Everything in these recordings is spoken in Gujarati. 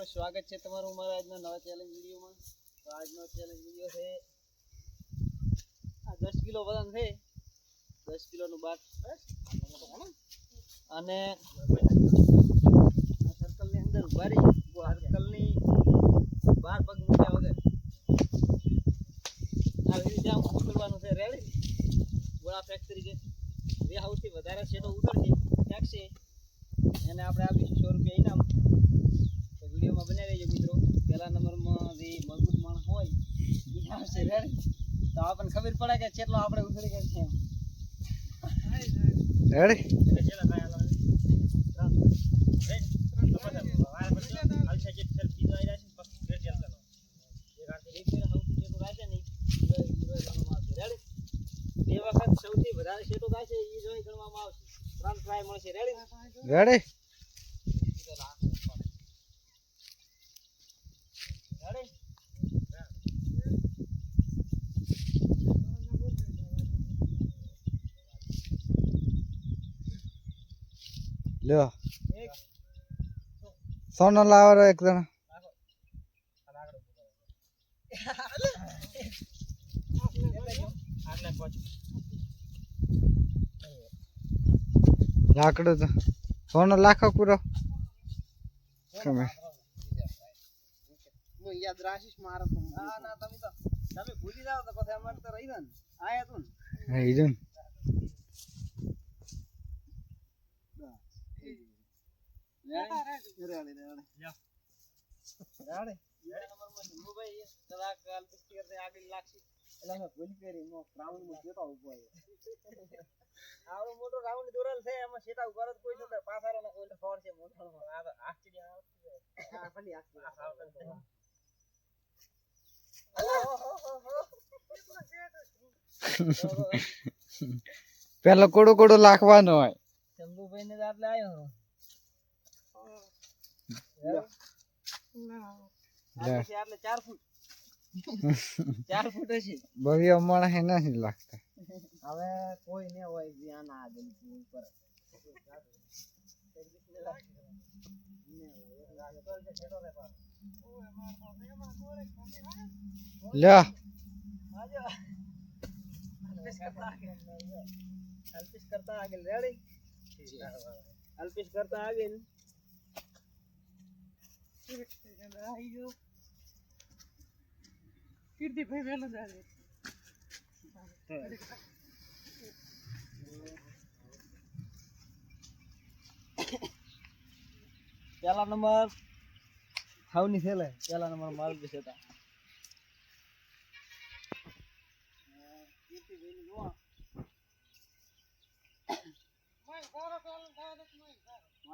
મિત્રો, સ્વાગત છે તમારું મારા આજના નવા ચેલેન્જ વિડીયોમાં. તો આજનો ચેલેન્જ વીડિયો છે, આ દસ કિલો વજન છે. દસ કિલોનું બાર અને સર્કલની અંદર ઊભા રહી સર્કલની બાર પગ મૂક્યા વગર. આવી રીતે આમ ઉતરવાનું છે રેડી ગોળા ફેક તરીકે જે સૌથી વધારે શેડો ઉતરશે, ફેંકશે. એને આપણે આપીશું સો રૂપિયા ઇનામ તો વિડીયોમાં બને રહેજો મિત્રો પહેલા નંબરમાં જે મજબૂત માણસ હોય એ આવશે રેડી તો આપણને ખબર પડે કે કેટલો આપણે ઉછળી ગયા છે રેડી બે વખત સૌથી વધારે શેઠું છે એ જોઈ ગણવામાં આવશે. ત્રણ ટ્રાય મળશે. રેડી રેડી લ્યો. સોનો લાવો એક જણા. લાકડો તો. સોનો લાખો પૂરો. તમે યાદ રાખીશ મારા તો. ના ના તમે તો તમે ભૂલી જાવ તો પછી અમારે તો રહી ને. આયા તું ને એ જો રેડી રેડી રેડી ભાઈ કલાક કાલ પિક્ચરથી આગળ લાગશે એટલે અમે ભૂલ કરી નો રાઉન્ડમાં જેટો ઊભો આવડો એમાં સેટા ઉપર જ કોઈ નતો પાછળ છે મોટો આશ્ચર્ય આ આશ્ચર્ય પેલો કોડું કોડો લાખવાનો હોય. શંભુભાઈ ને આટલે આવ્યો હું ચાર ફૂટ ચાર ફૂટ હશે ભવ્ય અમારા હે નથી લાગતા હવે કોઈ ને હોય જ્યાં ના આગળ ઉપર લ્યો કરતા આગળ રેડી અલ્પેશ કરતા આગળ પેલા નંબર હાવની છે લે પેલા નંબર. માલ બી હતા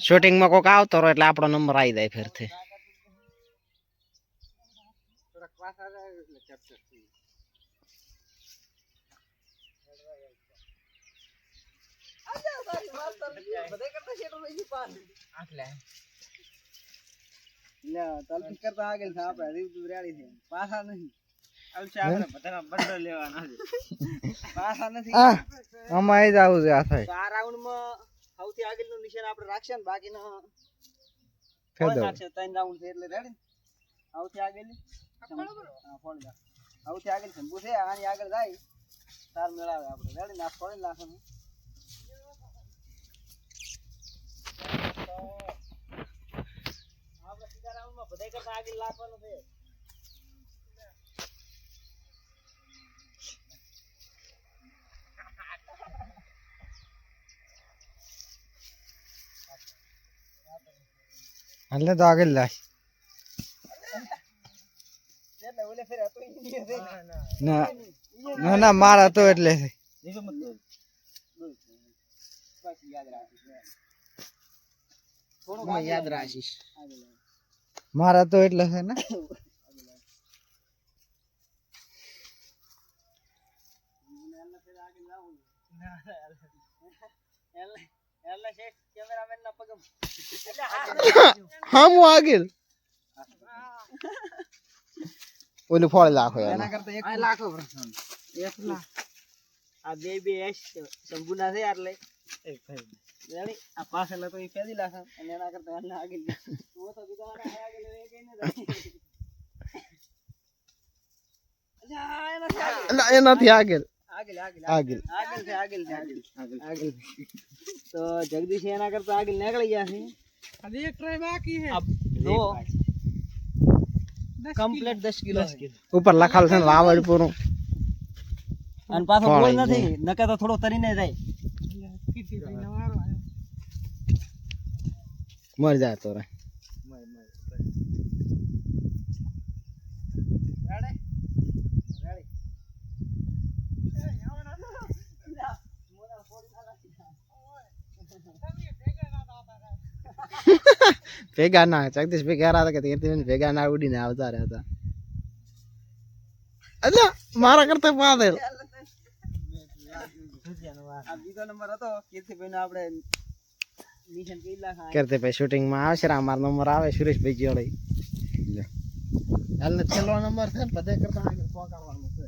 શૂટિંગમાં કોક આવતો રહો એટલે આપણો નંબર આવી જાય ફેરથી કરતા આગળ આપણે. પાછા નહીં આમાં જ આવું છે આ થાય સૌથી આગળનું નિશાન આપણે રાખશે ને બાકીના ફોડી દઉં. ત્રણ રાઉન્ડ છે એટલે રેડી સૌથી આગળ હા ફોન નાખ સૌથી આગળ શંભુ છે આની આગળ જાય. તાર મેળાવે આપણે. રેડી ના ફોન નાખવાનું આપણે સીધા રાઉન્ડમાં બધાય કરતા આગળ લાખવાનું છે. એટલે તો આગળ હતો હતો. ના ના ના મારા તો એટલે યાદ રાખીશ એટલે છે ને એટલે- હા. હું આગળ ઓલું ફળ લાખો એના કરતા એક લાખો એક લાખ. આ બે બે એસ શંભુના છે એટલે રેડી? આ પાછળ તો એ પેદી લાખ અને એના કરતા એના આગળ હું તો બીજા આગળ એ કઈ ન એનાથી આગળ. तो जगदीश ये ना कर तो आगिल निकल गया है। अभी एक ट्राई बाकी है। अब दो। कंप्लीट 10 किलो ऊपर लखाल से लावड़ और पास बोल ना थे नका तो थोड़ा तरी नहीं जाए। मर जाए तो ભેગા ના જગદીશ ભેગા રહ્યા હતા કે કીર્તિબેન ભેગા ના ઉડીને આવતા રહ્યા હતા. એટલે મારા કરતા પાદેલ આ બીજો નંબર હતો કીર્તિભાઈ નો આપણે નિશાન કરી નાખા કરતે ભાઈ શૂટિંગમાં આવશે રા મારો નંબર આવે સુરેશભાઈ જોડે. હાલ છેલ્લો નંબર છે બધે કરતા આગળ પહોંચાડવાનો છે.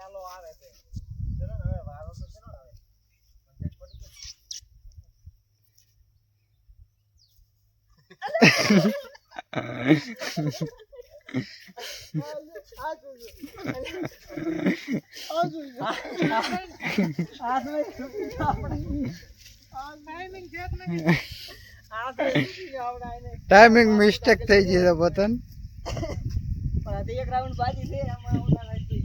આપણો આવે છે. ટાઈમિંગ મિસ્ટેક થઈ ગઈ છે પોતાને. એક રાઉન્ડ બાકી છે આમાં ઓલા રાઉન્ડ જોઈ.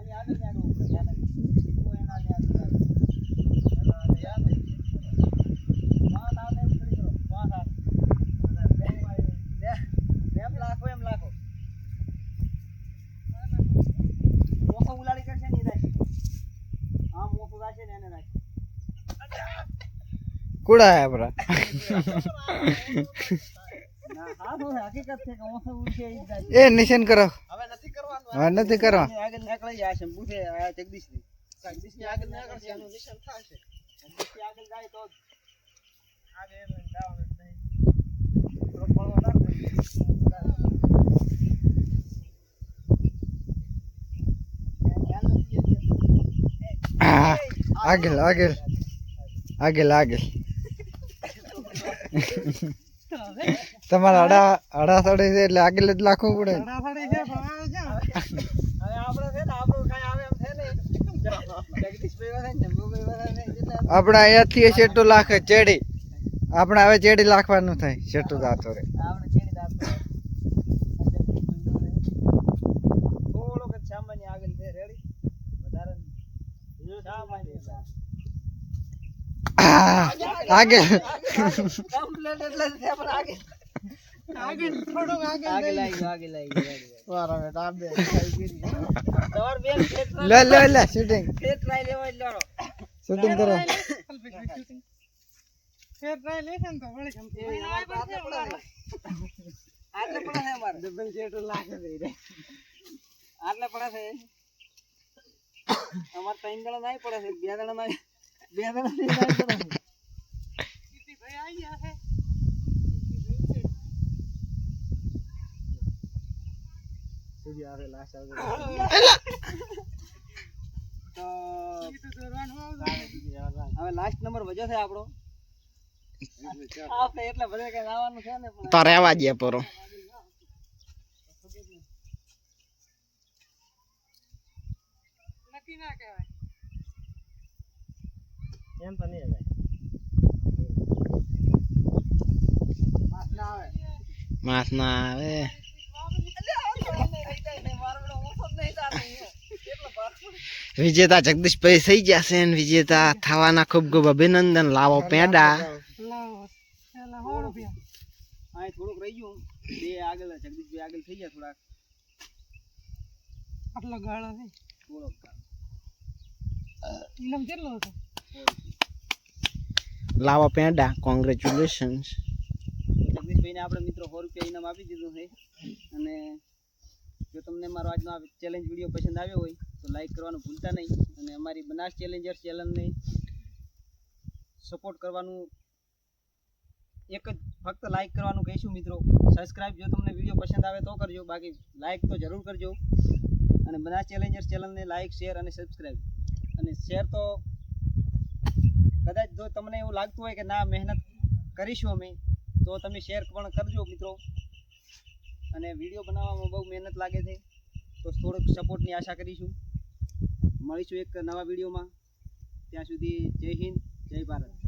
એની આગળ ને આગળ ઉપર ધ્યાન રાખજો. સીધું એના ને આગળ રાખજો. એના આગળ યાદ રાખજો. પાંચ હાથ એમ કરી કરો. પાંચ હાથ. અને બેમ આવી. બે- બેમ લાખો એમ લાખો. મોકો ઉલાળી કરશે ને ઈ રાખ. આમ મોકો રાખશે ને એને રાખ. કુડા આપડા ના, હા તો હકીકત છે કે ઓછો ઉડશે ઈ જ જાય. એ નિશાન કરો હવે નથી કરવાનું હવે નથી કરવા આની આગળ નીકળી જાય છે બુથે આ જગદીશની. જગદીશની આગળ નીકળશે એનું નિશાન થશે. જગદીશની આગળ જાય તો જ. આગળ એને જવાનું જ નહીં. થોડોક પડવો રાખજો. ધ્યાન નથી દેતી. આ, આગળ આગળ આગળ આગળ તમારે અડા અડા સડે છે એટલે આગળ જ લાખવું પડે. આપણે અહીંયાથી છેટું લાખ ચેડી. આપણે હવે ચેડી લાખવાનું થાય છેટું દાતો રે. આગળ છે રેડી વધારે ટ્રાય લે આટલે પડે છે અમારે ડબલ જેટ લાગે રે આટલે છે. અમાર ત્રણ જણા નાય પડે છે. બે જણા નહીં બે જણા સુધી લાસ્ટ નંબર વજો છે આપણો. આપણે એટલે બધે કઈ લાવવાનું છે ને તો રહેવા દે પરો. નક્કી ના કહેવાય. એમ તો નહીં માસ ના આવે. વિજેતા જગદીશભાઈ થઈ ગયા છે વિજેતા થવાના ખૂબ ખૂબ અભિનંદન. લાવો પેડા. થોડુંક રહી ગયું. બે આગળ જગદીશભાઈ આગળ થઈ ગયા થોડાક. આટલો ગાળો નહીં. થોડોક કેટલો હતો? લાવા પેંડા કોંગ્રેચ્યુલેશન્સ જગદીશભાઈને આપણે મિત્રો સો રૂપિયા ઇનામ આપી દીધું છે. અને જો તમને મારો આજનો આ ચેલેન્જ વીડિયો પસંદ આવ્યો હોય, તો લાઈક કરવાનું ભૂલતા નહીં. અને અમારી બનાસ ચેલેન્જર ચેનલને સપોર્ટ કરવાનું એક જ ફક્ત લાઈક કરવાનું કહીશું મિત્રો. સબસ્ક્રાઇબ જો તમને વીડિયો પસંદ આવે તો કરજો. બાકી લાઈક તો જરૂર કરજો. અને બનાસ ચેલેન્જર ચેનલને લાઈક શેર અને સબસ્ક્રાઇબ અને શેર તો કદાચ જો તમને એવું લાગતું હોય કે ના, મહેનત કરીશું અમે, તો તમે શેર પણ કરજો મિત્રો. અને વીડિયો બનાવવામાં બહુ મહેનત લાગે છે, તો થોડોક સપોર્ટની આશા કરીશું. મળીશું એક નવા વિડીયોમાં ત્યાં સુધી જય હિન્દ, જય ભારત.